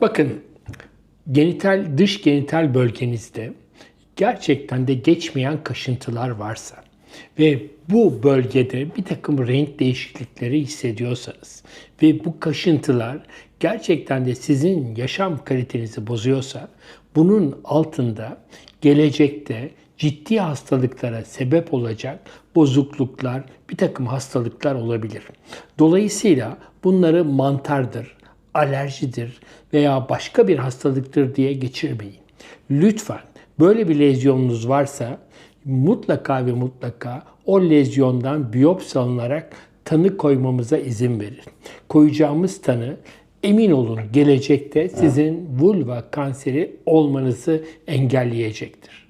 Bakın genital dış genital bölgenizde gerçekten de geçmeyen kaşıntılar varsa ve bu bölgede bir takım renk değişiklikleri hissediyorsanız ve bu kaşıntılar gerçekten de sizin yaşam kalitenizi bozuyorsa bunun altında gelecekte ciddi hastalıklara sebep olacak bozukluklar, bir takım hastalıklar olabilir. Dolayısıyla bunları mantardır, alerjidir veya başka bir hastalıktır diye geçirmeyin. Lütfen böyle bir lezyonunuz varsa mutlaka ve mutlaka o lezyondan biyopsi alınarak tanı koymamıza izin verin. Koyacağımız tanı emin olun gelecekte sizin vulva kanseri olmanızı engelleyecektir.